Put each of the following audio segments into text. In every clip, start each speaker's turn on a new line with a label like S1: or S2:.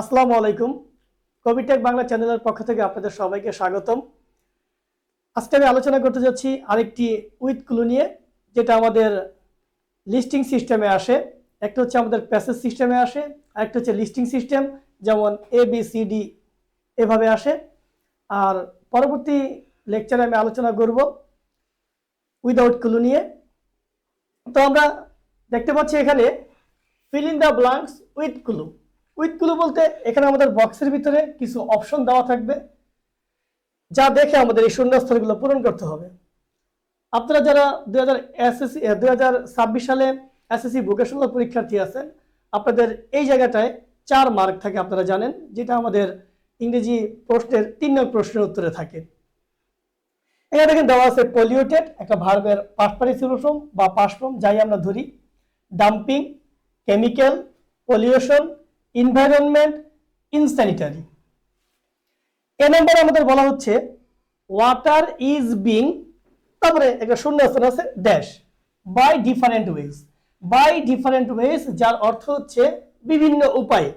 S1: আসসালামু আলাইকুম। কবিটেক বাংলা চ্যানেলের পক্ষ থেকে আপনাদের সবাইকে স্বাগতম। আজকে আমি আলোচনা করতে যাচ্ছি আরেকটি উইথ ক্লু নিয়ে, যেটা আমাদের লিস্টিং সিস্টেমে আসে। একটা হচ্ছে আমাদের প্যাসেজ সিস্টেমে আসে, আরেকটা হচ্ছে লিস্টিং সিস্টেম, যেমন এ বি সি ডি এভাবে আসে। আর পরবর্তী লেকচারে আমি আলোচনা করব উইদাউট ক্লু নিয়ে। তো আমরা দেখতে পাচ্ছি এখানে fill in the blanks with clue. With clue বলতে এখানে আমাদের বক্সের ভিতরে কিছু অপশন দেওয়া থাকবে, যা দেখে আমাদের এই শূন্যস্থলগুলো পূরণ করতে হবে। আপনারা যারা দুই হাজার এসএসসি দুই হাজার ছাব্বিশ সালে এসএসসি ভোকেশনাল পরীক্ষার্থী আছেন, আপনাদের এই জায়গাটায় চার মার্ক থাকে আপনারা জানেন, যেটা আমাদের ইংরেজি প্রশ্নের, তিন নং প্রশ্নের উত্তরে থাকে। এখানে দেখেন দেওয়া আছে পলিউটেড একটা ভার্বের পার্টিসিপল বা পাস্ট ফর্ম যাই আমরা ধরি। Dumping chemical pollution environment insanitary A নম্বরে আমাদের বলা হচ্ছে ওয়াটার ইজ বিং তারপরে একটা শূন্য স্থান আছে dash by different ways by different ways যার অর্থ হচ্ছে বিভিন্ন উপায়ে।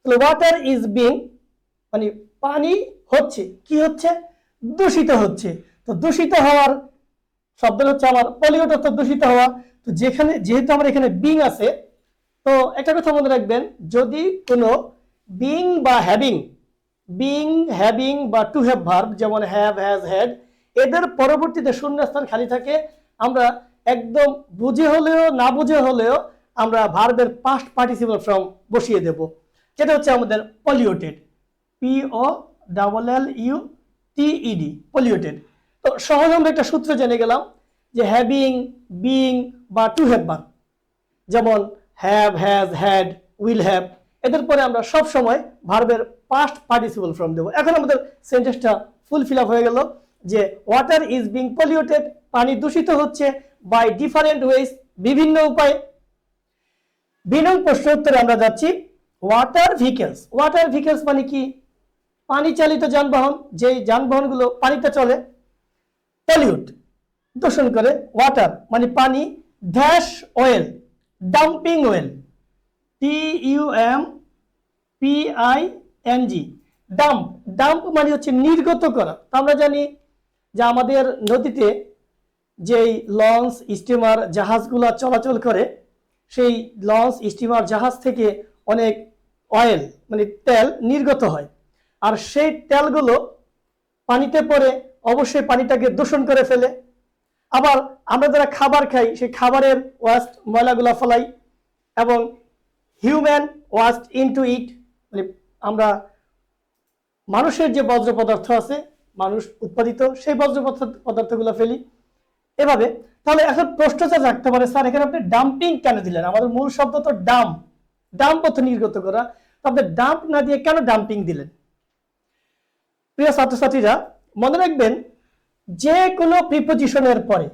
S1: তাহলে ওয়াটার ইজ বিং মানে পানি হচ্ছে, কি হচ্ছে? দূষিত হচ্ছে। তো দূষিত হওয়ার শব্দ হচ্ছে আমার পলিউট অর্থাৎ দূষিত হওয়া। তো যেখানে, যেহেতু আমার এখানে বিং আছে তো একটা কথা মনে রাখবেন, যদি কোনো বিং বা হ্যাভিং বিং হ্যাভিং বা টু হ্যাভ ভার্ব যেমন হ্যাভ হ্যাজ হ্যাড এদের পরবর্তীতে শূন্যস্থান খালি থাকে, আমরা একদম বুঝে হলেও, না বুঝে হলেও আমরা ভার্বের পাস্ট পার্টিসিপাল ফর্ম বসিয়ে দেব। যেটা হচ্ছে আমাদের polluted P O double L U T E D polluted তো সহজ আমরা একটা সূত্র জেনে গেলাম যে হ্যাভিং বিং বা টু হ্যাভ ভার্ব যেমন have has had will have এদের পরে আমরা সব সময় ভার্বের পাস্ট পার্টিসিপল ফর্ম দেবো। এখন আমাদের সেন্টেন্সটা ফুল ফিল আপ হয়ে গেল যে ওয়াটার ইজ বিং পলিউটেড পানি দূষিত হচ্ছে বাই ডিফারেন্ট ওয়েজ বিভিন্ন উপায়ে। বিনং প্রশ্ন উত্তরে আমরা যাচ্ছি ওয়াটার ভেহিকেলস ওয়াটার ভেহিকেলস মানে কি? পানি চালিত যানবাহন, যেই যানবাহনগুলো পানিতে চলে পলিউট দূষণ করে। ওয়াটার মানে পানি dash oil dumping oil T U M P I N G dump dump মানে হচ্ছে নির্গত করা। তো আমরা জানি যে আমাদের নদীতে যেই লঞ্চ স্টিমার জাহাজগুলো চলাচল করে, সেই লঞ্চ স্টিমার জাহাজ থেকে অনেক অয়েল মানে তেল নির্গত হয়। আর সেই তেলগুলো পানিতে পড়ে, অবশ্যই পানিটাকে দূষণ করে ফেলে। আবার আমরা যারা খাবার খাই, সেই খাবারের ওয়াস্ট ময়লাগুলো ফেলাই এবং হিউম্যান ওয়াস্ট ইনটু ইট মানে আমরা মানুষের যে বজ্র পদার্থ আছে, মানুষ উৎপাদিত সেই বজ্র পদার্থ- পদার্থগুলো ফেলি। এভাবে, তাহলে এখন প্রশ্নটা রাখতে পারে, স্যার, এখানে আপনি ডাম্পিং কেন দিলেন? আমাদের মূল শব্দ তো ডাম্প ডাম্প অর্থ নির্গত করা। আপনি ডাম্প না দিয়ে কেন ডাম্পিং দিলেন? প্রিয় ছাত্রছাত্রীরা, মনে রাখবেন যে কোনো প্রিপোজিশনের পরে।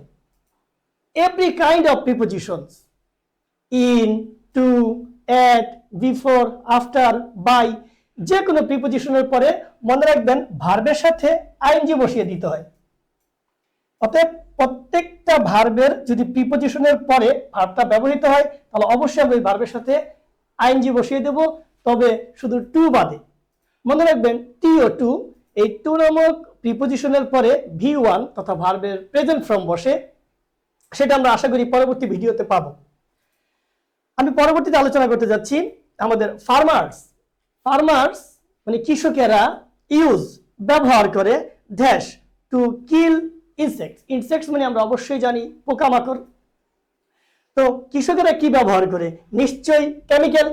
S1: Every kind of prepositions in to at before after by যে কোনো প্রিপোজিশনের পরে মনে রাখবেন ভার্বের সাথে আইনজি বসিয়ে দিতে হয়। অতএব প্রত্যেকটা ভার্বের যদি প্রিপোজিশনের পরে ভার্বটা ব্যবহৃত হয়, তাহলে অবশ্যই আমি ভার্বের সাথে আইনজি বসিয়ে দেব। তবে শুধু টু বাদে। মনে রাখবেন টি ও টু এই টু নামক প্রিপোজিশনের পরে ভি ওয়ান তথা ভার্বের প্রেজেন্ট ফর্ম বসে, সেটা আমরা আশা করি পরবর্তী ভিডিওতে পাবো। আমি পরবর্তীতে আলোচনা করতে যাচ্ছি আমাদের ফার্মার্স ফার্মার্স মানে কৃষকেরা ইউজ ব্যবহার করে dash to kill insects insects মানে আমরা অবশ্যই জানি, পোকামাকড়। তো কৃষকেরা কি ব্যবহার করে? নিশ্চয়ই কেমিক্যাল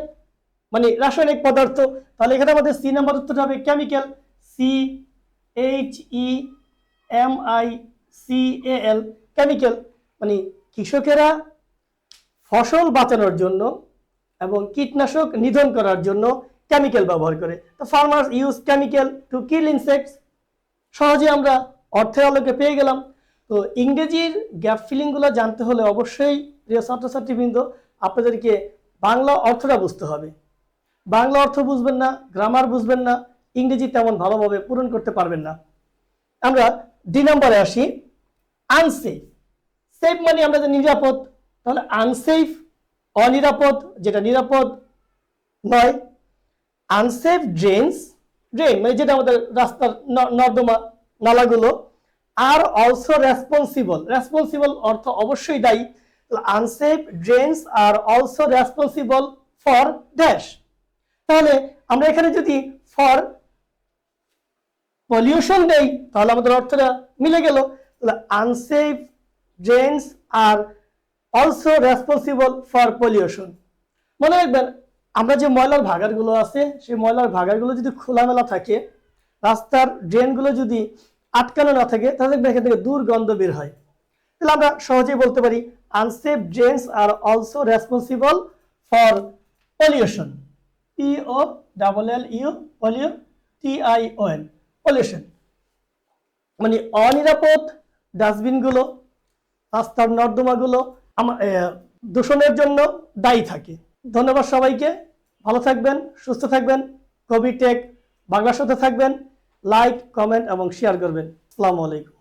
S1: মানে রাসায়নিক পদার্থ। তাহলে এখানে আমাদের সি নাম্বার উত্তরটা হবে chemical C H E M I C L chemical মানে কৃষকেরা ফসল বাঁচানোর জন্য এবং কীটনাশক নিধন করার জন্য কেমিক্যাল ব্যবহার করে। তো farmers use chemical to kill insects সহজে আমরা অর্থের আলোকে পেয়ে গেলাম। তো ইংরেজির গ্যাপ ফিলিংগুলো জানতে হলে অবশ্যই প্রিয় ছাত্রছাত্রীবৃন্দ, আপনাদেরকে বাংলা অর্থটা বুঝতে হবে। বাংলা অর্থ বুঝবেন না গ্রামার বুঝবেন না ইংরেজি তেমন ভালোভাবে পূরণ করতে পারবেন না। আমরা দুই নম্বরে আসি আনসেফ সেফ মানে আমরা যে নিরাপদ, তাহলে আনসেফ অনিরাপদ, যেটা নিরাপদ নয়। আনসেফ ড্রেনস ড্রেন মানে যেটা আমাদের রাস্তার নর্দমা নালাগুলো। আর অলসো রেসপন্সিবল রেসপন্সিবল অর্থ অবশ্যই দায়ী। Unsafe drains R also responsible for dash তাহলে আমরা এখানে যদি ফর পলিউশন দেই, তাহলে আমাদের অর্থটা মিলে গেল। তাহলে unsafe drains are also responsible for pollution মনে রাখবেন, আমরা যে ময়লার ভাগারগুলো আছে, সেই ময়লার ভাগারগুলো যদি খোলামেলা থাকে, রাস্তার ড্রেনগুলো যদি আটকানো না থাকে, তাহলে এখান থেকে দুর্গন্ধ বের হয়। তাহলে আমরা সহজেই বলতে পারি unsafe drains are also responsible for pollution P O double L U pollu T I pollution মানে অনিরাপদ ডাস্টবিনগুলো, রাস্তার নর্দমাগুলো আমার দূষণের জন্য দায়ী থাকে। ধন্যবাদ সবাইকে। ভালো থাকবেন, সুস্থ থাকবেন, কবি টেক বাংলার সাথে থাকবেন। লাইক, কমেন্ট এবং শেয়ার করবেন। আসসালামু আলাইকুম।